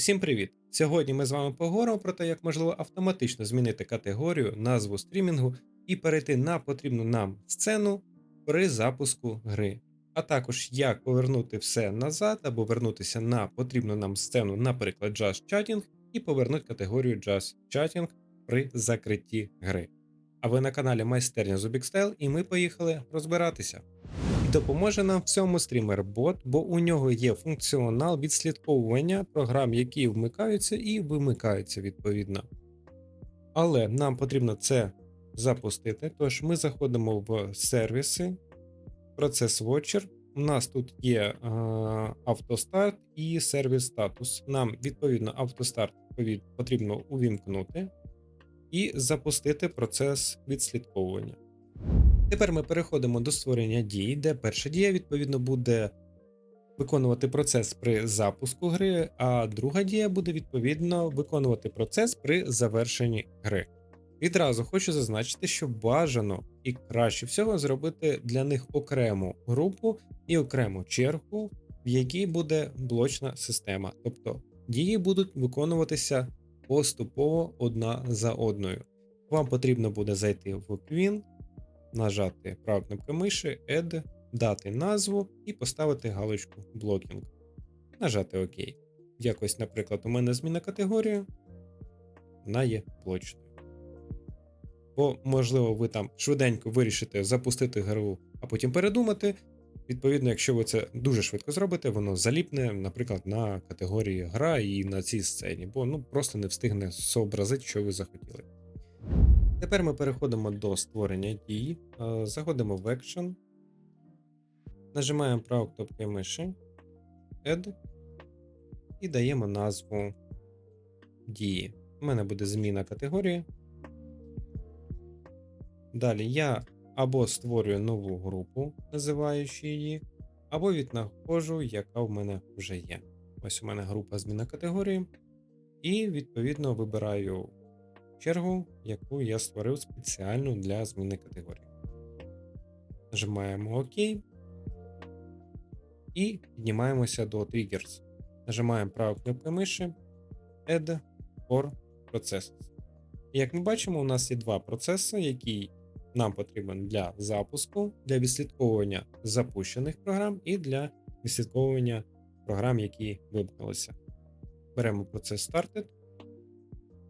Усім привіт! Сьогодні ми з вами поговоримо про те, як можливо автоматично змінити категорію, назву стрімінгу і перейти на потрібну нам сцену при запуску гри, а також як повернути все назад або вернутися на потрібну нам сцену, наприклад, Just Chatting, і повернути категорію Just Chatting при закритті гри. А ви на каналі Майстерня Zubik і ми поїхали розбиратися. Допоможе нам в цьому стрімер-бот, бо у нього є функціонал відслідковування програм, які вмикаються і вимикаються відповідно. Але нам потрібно це запустити. Тож ми заходимо в сервіси, процес Watcher. У нас тут є е, автостарт і сервіс статус. Нам відповідно автостарт потрібно увімкнути і запустити процес відслідковування. Тепер ми переходимо до створення дій, де перша дія, відповідно, буде виконувати процес при запуску гри, а друга дія буде відповідно виконувати процес при завершенні гри. Відразу хочу зазначити, що бажано і краще всього зробити для них окрему групу і окрему чергу, в якій буде блочна система. Тобто дії будуть виконуватися поступово одна за одною. Вам потрібно буде зайти в Queen, нажати правою кнопкою миші, Add, дати назву і поставити галочку Blocking. Нажати ОК. Якось, наприклад, у мене зміна категорії, вона є блочною. Бо, можливо, ви там швиденько вирішите запустити гру, а потім передумати. Відповідно, якщо ви це дуже швидко зробите, воно заліпне, наприклад, на категорії гра і на цій сцені, бо ну просто не встигне зобразити, що ви захотіли. Тепер ми переходимо до створення дій, е, заходимо в Action, нажимаємо праву кнопкою миші, Add і даємо назву дії. У мене буде зміна категорії. Далі я або створюю нову групу, називаючи її, або віднаходжу, яка в мене вже є. Ось у мене група зміна категорії. І відповідно вибираю чергу, яку я створив спеціально для зміни категорії. Нажимаємо ОК і піднімаємося до Triggers. Нажимаємо праву кнопку миші Add for Processes. І як ми бачимо, у нас є два процеси, які нам потрібен для запуску, для відслідковування запущених програм і для відслідковування програм, які вимкнулися. Беремо процес Started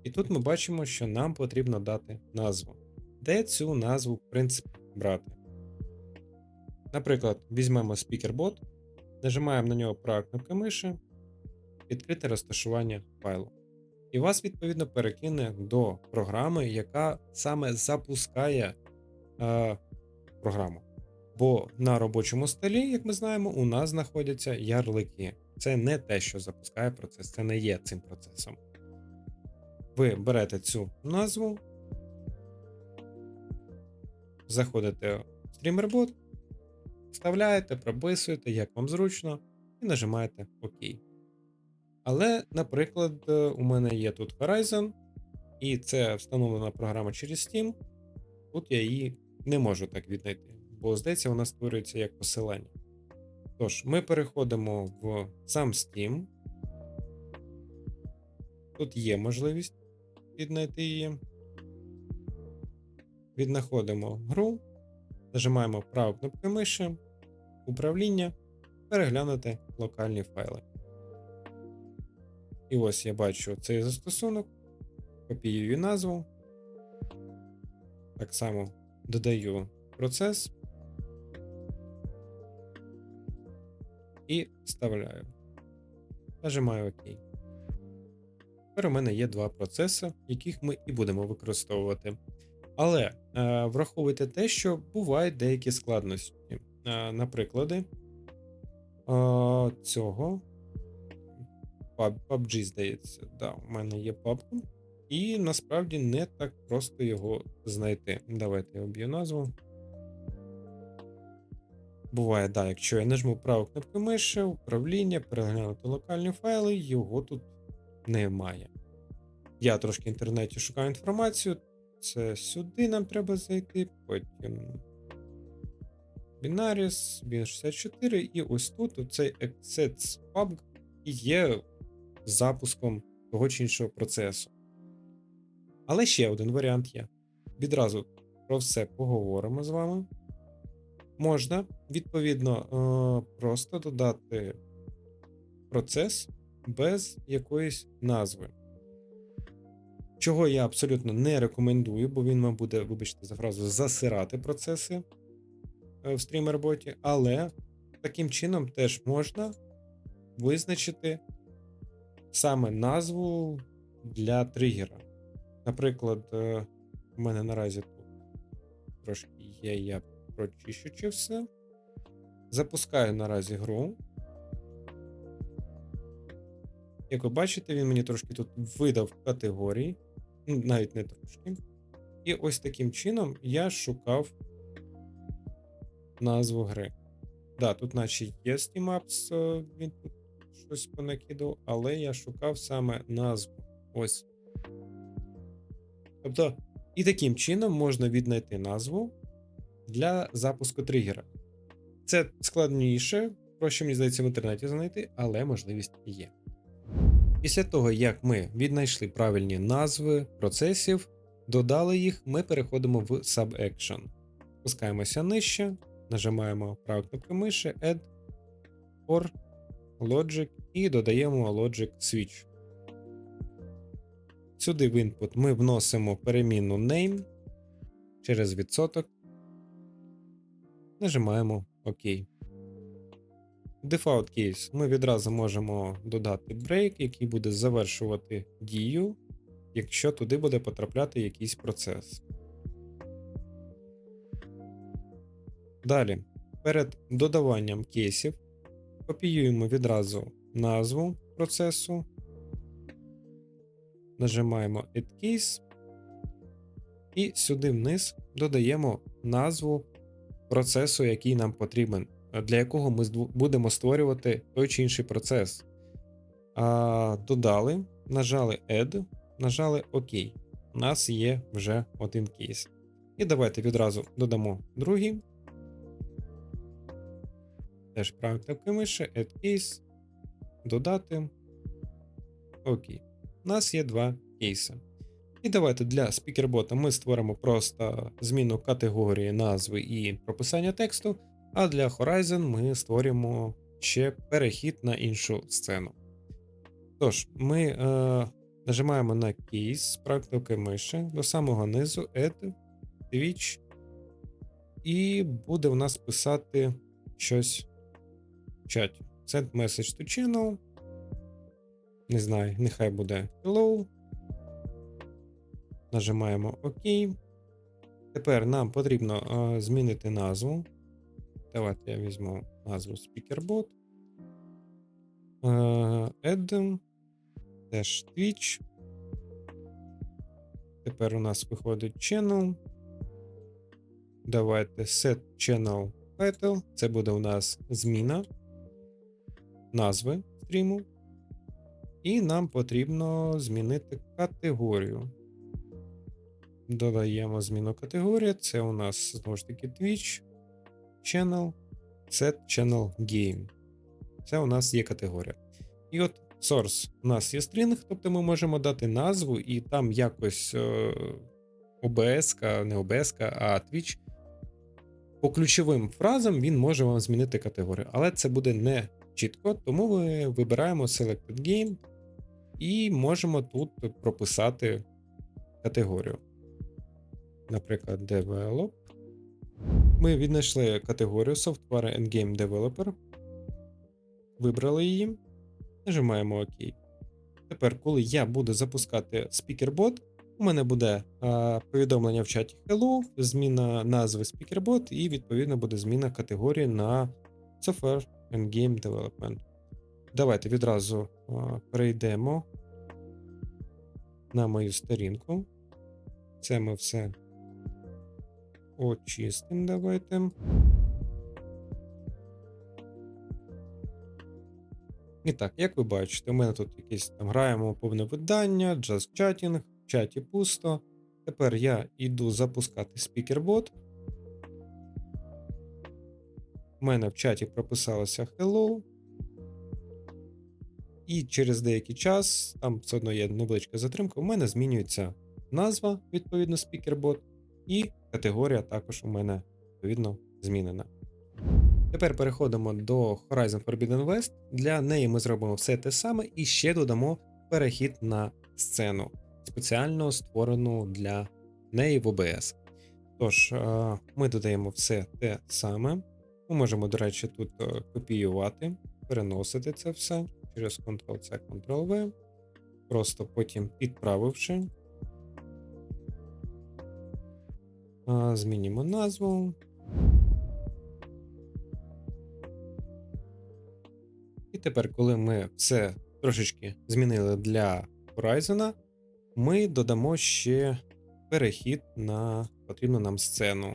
і тут ми бачимо, що нам потрібно дати назву. Де цю назву, в принципі, брати? Наприклад, візьмемо SpeakerBot, нажимаємо на нього правою кнопкою миші, відкрите розташування файлу. І вас, відповідно, перекине до програми, яка саме запускає е, програму. Бо на робочому столі, як ми знаємо, у нас знаходяться ярлики. Це не те, що запускає процес, це не є цим процесом ви берете цю назву, заходите в StreamerBot, вставляєте, прописуєте, як вам зручно, і нажимаєте ОК. Але, наприклад, у мене є тут Horizon, і це встановлена програма через Steam. Тут я її не можу так віднайти, бо здається, вона створюється як посилання. Тож, ми переходимо в сам Steam. Тут є можливість віднайти її. Віднаходимо гру, нажимаємо праву кнопку миші, управління, переглянути локальні файли. І ось я бачу цей застосунок, копіюю назву. Так само додаю процес і вставляю. Нажимаю ОК. Тепер у мене є два процеси, яких ми і будемо використовувати. Але е, враховуйте те, що бувають деякі складності. Е, Наприклад, е, цього PUBG, здається, да, у мене є PUBG, і насправді не так просто його знайти. Давайте я об'ю назву. Буває, да, якщо я нажму праву кнопку миші, управління, переглянути локальні файли, його тут немає. Я трошки в інтернеті шукаю інформацію. Це сюди нам треба зайти, потім Binaries, bin 64 і ось тут цей Access PUBG є запуском того чи іншого процесу. Але ще один варіант є. Відразу про все поговоримо з вами. Можна, відповідно, е, просто додати процес без якоїсь назви. Чого я абсолютно не рекомендую, бо він вам буде, вибачте за фразу, засирати процеси е, в стрімер-боті, але таким чином теж можна визначити саме назву для тригера. Наприклад, е, у мене наразі тут трошки є, я прочищу все. Запускаю наразі гру. Як ви бачите, він мені трошки тут видав категорії, ну, навіть не трошки. І ось таким чином я шукав назву гри. Да, тут, наче є Steam Apps, е, він тут щось понакидав, але я шукав саме назву. Ось. Тобто, і таким чином можна віднайти назву для запуску тригера. Це складніше, проще, мені здається, в інтернеті знайти, але можливість є. Після того, як ми віднайшли правильні назви процесів, додали їх, ми переходимо в SubAction. Спускаємося нижче, нажимаємо праву кнопку миші, Add, or, Logic і додаємо Logic Switch. Сюди в input ми вносимо перемінну name через відсоток. Нажимаємо ОК. Default case. Ми відразу можемо додати break, який буде завершувати дію, якщо туди буде потрапляти якийсь процес. Далі, перед додаванням кейсів, копіюємо відразу назву процесу, нажимаємо Add Case, і сюди вниз додаємо назву процесу, який нам потрібен, для якого ми будемо створювати той чи інший процес. А, Додали, нажали Add, нажали ОК. У нас є вже один кейс. І давайте відразу додамо другий. Теж правильно кнопкою миші, Add Case, додати. Окей. У нас є два кейси. І давайте для спікербота ми створимо просто зміну категорії назви і прописання тексту, а для Horizon ми створимо ще перехід на іншу сцену. Тож, ми е, нажимаємо на кейс з правою миші до самого низу Add, Twitch, і буде в нас писати щось в чаті. Send message to channel. Не знаю, нехай буде hello. Нажимаємо ОК. Тепер нам потрібно а, змінити назву. Давайте я візьму назву SpeakerBot. Add. Теж Twitch. Тепер у нас виходить channel. Давайте set channel title. Це буде у нас зміна назви стріму. І нам потрібно змінити категорію. Додаємо зміну категорії. Це у нас знову ж таки Twitch Channel, Set Channel Game. Це у нас є категорія. І от source у нас є string, тобто ми можемо дати назву, і там якось е, OBS, не OBS, а Twitch. По ключовим фразам він може вам змінити категорію, але це буде не чітко, тому ми вибираємо Selected Game і можемо тут прописати категорію наприклад, Develop. Ми віднайшли категорію Software and Game Developer, вибрали її, нажимаємо ОК. Тепер, коли я буду запускати SpeakerBot, у мене буде а, повідомлення в чаті Hello, зміна назви SpeakerBot, і, відповідно, буде зміна категорії на Software and Game Development. Давайте відразу а, перейдемо на мою сторінку. Це ми все Очистим давайте. І так, як ви бачите, у мене тут якесь там граємо повне видання, Just Chatting, в чаті пусто. Тепер я йду запускати спікербот. У мене в чаті прописалося Hello. І через деякий час, там все одно є невеличка затримка, у мене змінюється назва, відповідно, SpeakerBot, і категорія також у мене відповідно змінена. Тепер переходимо до Horizon Forbidden West. Для неї ми зробимо все те саме і ще додамо перехід на сцену, спеціально створену для неї в OBS. Тож, е, ми додаємо все те саме. Ми можемо, до речі, тут е, копіювати, переносити це все через Ctrl-C, Ctrl-V, просто потім підправивши. Змінимо назву. І тепер, коли ми все трошечки змінили для Horizon, ми додамо ще перехід на потрібну нам сцену.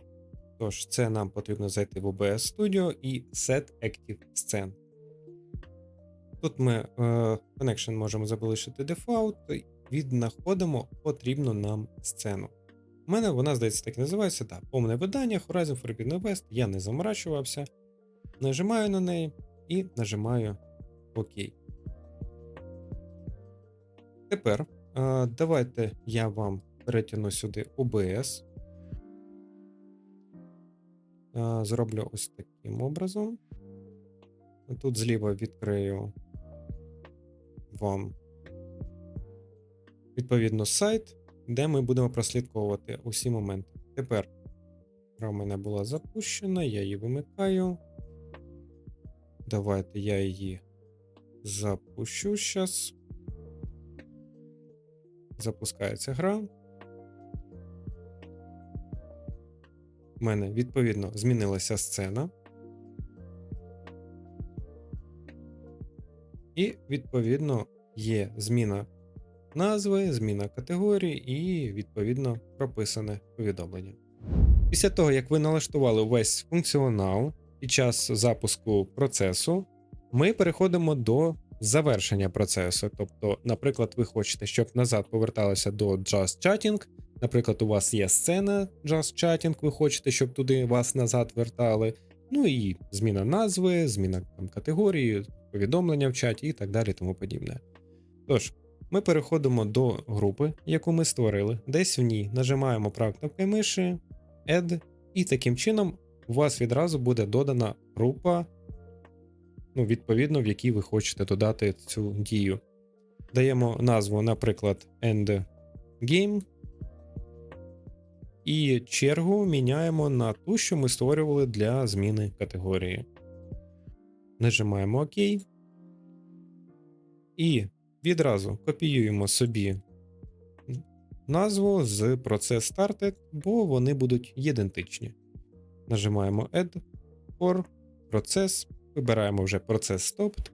Тож, це нам потрібно зайти в OBS Studio і Set Active Scene. Тут ми е, Connection можемо залишити Default, віднаходимо потрібну нам сцену. У мене вона, здається, так і називається. Так, повне видання Horizon Forbidden West. Я не заморачувався. Нажимаю на неї і нажимаю ОК. Тепер давайте я вам перетягну сюди OBS. Зроблю ось таким образом. Тут зліва відкрию вам відповідно сайт, де ми будемо прослідковувати усі моменти. Тепер гра в мене була запущена, я її вимикаю. Давайте я її запущу зараз. Запускається гра. У мене відповідно змінилася сцена. І, відповідно, є зміна назви, зміна категорії і, відповідно, прописане повідомлення. Після того, як ви налаштували весь функціонал під час запуску процесу, ми переходимо до завершення процесу. Тобто, наприклад, ви хочете, щоб назад поверталося до Just Chatting. Наприклад, у вас є сцена Just Chatting, ви хочете, щоб туди вас назад вертали. Ну і зміна назви, зміна там, категорії, повідомлення в чаті і так далі, тому подібне. Тож, ми переходимо до групи, яку ми створили. Десь в ній нажимаємо правою кнопкою миші, Add, і таким чином у вас відразу буде додана група, ну, відповідно, в якій ви хочете додати цю дію. Даємо назву, наприклад, End Game. І чергу міняємо на ту, що ми створювали для зміни категорії. Нажимаємо ОК. І відразу копіюємо собі назву з процес Started, бо вони будуть ідентичні. Нажимаємо Add for процес. Вибираємо вже процес Stopped.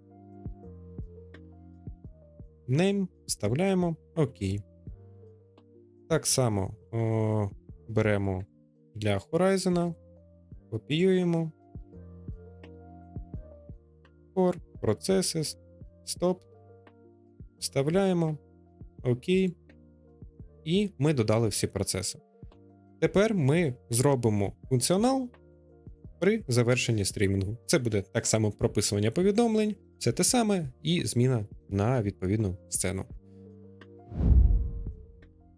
Name, вставляємо ОК. Так само о, беремо для Horizon, копіюємо. For Processes, Stop. Вставляємо ОК. І ми додали всі процеси. Тепер ми зробимо функціонал при завершенні стрімінгу. Це буде так само прописування повідомлень, все те саме, і зміна на відповідну сцену.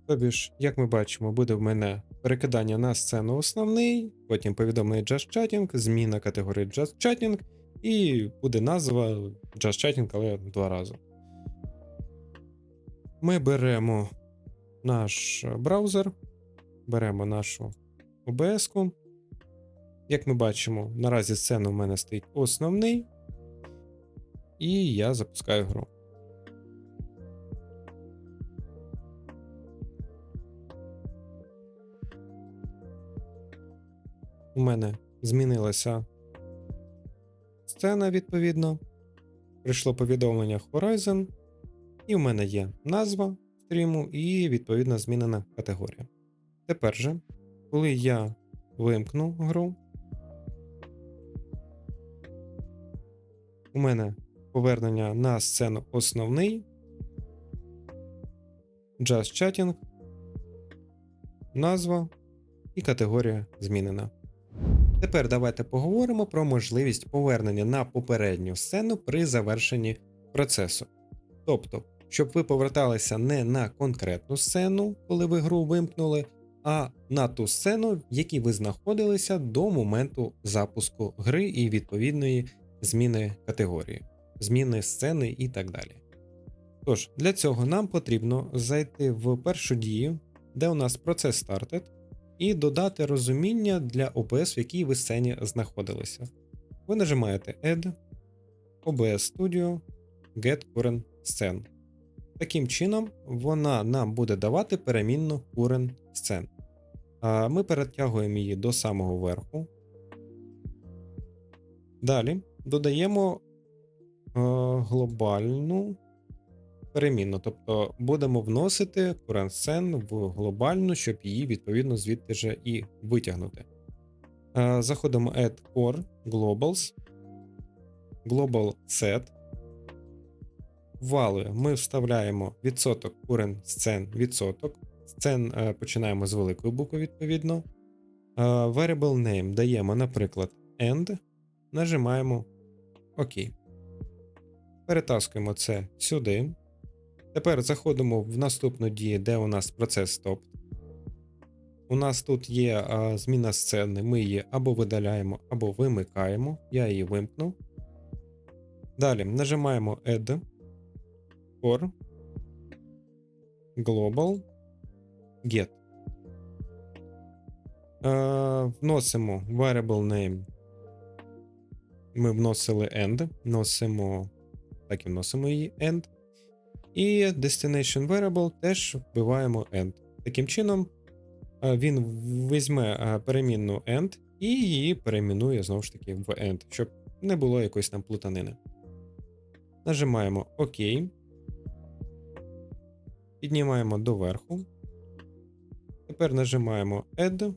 Тобі ж, як ми бачимо, буде в мене перекидання на сцену основний, потім повідомлення Just Chatting, зміна категорії Just Chatting, і буде назва Just Chatting, але два рази. Ми беремо наш браузер, беремо нашу OBS. Як ми бачимо, наразі сцена у мене стоїть основний, і я запускаю гру. У мене змінилася сцена, відповідно. Прийшло повідомлення Horizon, і в мене є назва стріму і відповідно змінена категорія. Тепер же, коли я вимкну гру, у мене повернення на сцену основний, Just Chatting, назва і категорія змінена. Тепер давайте поговоримо про можливість повернення на попередню сцену при завершенні процесу. Тобто, щоб ви поверталися не на конкретну сцену, коли ви гру вимкнули, а на ту сцену, в якій ви знаходилися до моменту запуску гри і відповідної зміни категорії, зміни сцени і так далі. Тож, для цього нам потрібно зайти в першу дію, де у нас процес Started, і додати розуміння для OBS, в якій ви сцені знаходилися. Ви нажимаєте Add, OBS Studio, Get Current Scene. Таким чином, вона нам буде давати перемінну Current. А Ми перетягуємо її до самого верху. Далі додаємо е, глобальну перемінну, тобто будемо вносити current scene в глобальну, щоб її відповідно звідти же і витягнути. Е, Заходимо Add Core Globals, Global Set. Вали ми вставляємо відсоток current scene відсоток. Сцен е, починаємо з великої букви, відповідно. Е, Variable name даємо, наприклад, end. Нажимаємо ОК. Перетаскуємо це сюди. Тепер заходимо в наступну дію, де у нас процес Stop. У нас тут є а, зміна сцени, ми її або видаляємо, або вимикаємо. Я її вимкну. Далі нажимаємо Add, Core, Global, Get. Е, вносимо variable name. Ми вносили end, вносимо, так і вносимо її end. І destination variable теж вбиваємо end. Таким чином, е, він візьме е, перемінну end і її перейменує знову ж таки в end, щоб не було якоїсь там плутанини. Нажимаємо ОК. Піднімаємо доверху. Тепер нажимаємо Add,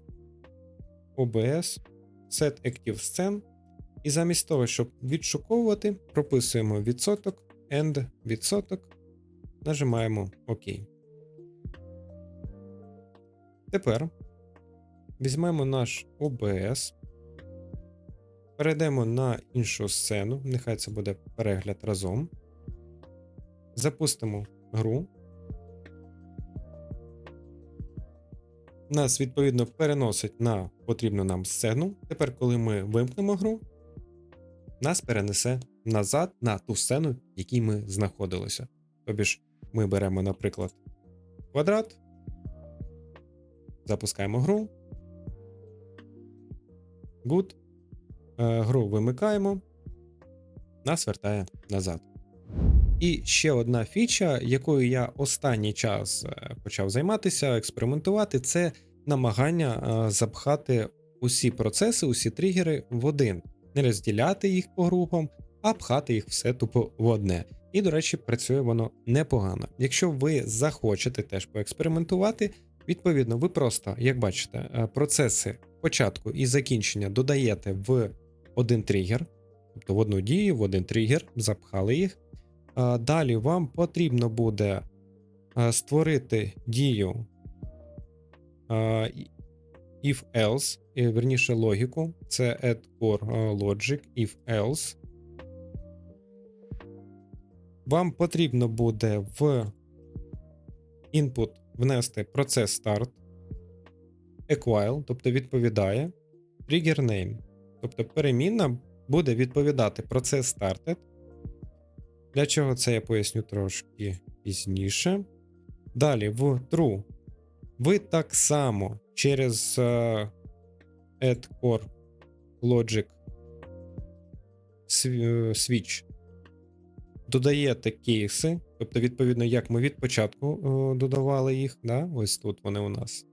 OBS, Set Active Scene. І замість того, щоб відшуковувати, прописуємо відсоток, end відсоток, нажимаємо ОК. Тепер візьмемо наш OBS, перейдемо на іншу сцену, нехай це буде перегляд разом. Запустимо гру. Нас, відповідно, переносить на потрібну нам сцену. Тепер, коли ми вимкнемо гру, нас перенесе назад на ту сцену, в якій ми знаходилися. Тобі ж ми беремо, наприклад, квадрат, запускаємо гру. Good. Е, гру вимикаємо, нас вертає назад. І ще одна фіча, якою я останній час е, почав займатися, експериментувати, це намагання е, запхати усі процеси, усі тригери в один, не розділяти їх по групам, а пхати їх все тупо в одне. І, до речі, працює воно непогано. Якщо ви захочете теж поекспериментувати, відповідно, ви просто, як бачите, е, процеси початку і закінчення додаєте в один тригер, тобто в одну дію, в один тригер, запхали їх. Далі вам потрібно буде створити дію if else, верніше логіку. Це add core logic if else. Вам потрібно буде в input внести процес start, equal, тобто відповідає, trigger name. Тобто перемінна буде відповідати процес started. Для чого це я поясню трошки пізніше. Далі в true ви так само через uh, add core logic switch додаєте кейси, тобто, відповідно, як ми від початку uh, додавали їх. Да? Ось тут вони у нас.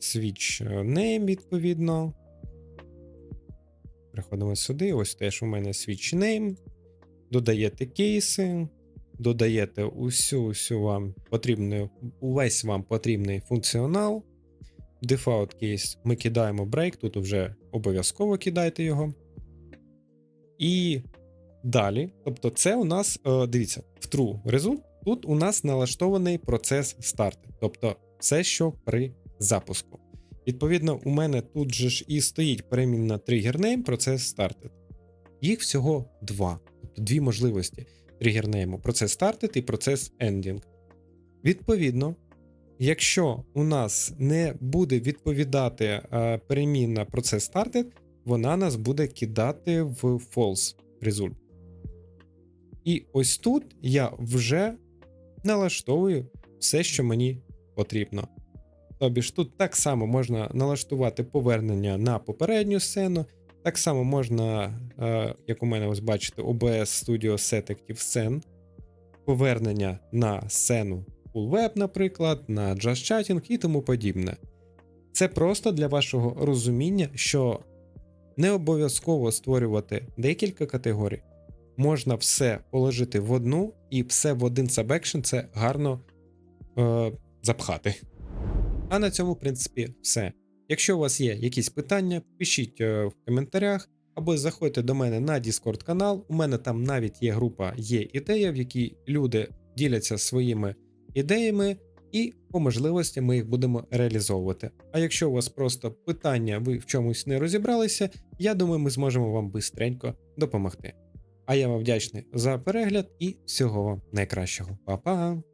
Switch name, відповідно. Приходимо сюди. Ось теж у мене switch name додаєте кейси, додаєте усю, усю вам потрібну, увесь вам потрібний функціонал. Default кейс ми кидаємо break, тут вже обов'язково кидайте його. І далі, тобто, це у нас, е, дивіться, в true result, тут у нас налаштований процес старту, тобто все, що при запуску. Відповідно, у мене тут же ж і стоїть перемінна name, процес started. Їх всього два дві можливості. тригернейму процес started і процес ending. Відповідно, якщо у нас не буде відповідати е, перемінна процес started, вона нас буде кидати в false result. І ось тут я вже налаштовую все, що мені потрібно. Тобі ж тут так само можна налаштувати повернення на попередню сцену, так само можна, е, як у мене ось бачите, OBS Studio Set Active Scene, повернення на сцену Full Web, наприклад, на Just Chatting і тому подібне. Це просто для вашого розуміння, що не обов'язково створювати декілька категорій. Можна все положити в одну, і все в один сабекшн це гарно е, запхати. А на цьому, в принципі, все. Якщо у вас є якісь питання, пишіть е, в коментарях або заходьте до мене на Discord канал. У мене там навіть є група є ідея, в якій люди діляться своїми ідеями, і по можливості ми їх будемо реалізовувати. А якщо у вас просто питання, ви в чомусь не розібралися, я думаю, ми зможемо вам бистренько допомогти. А я вам вдячний за перегляд і всього вам найкращого. Па-па!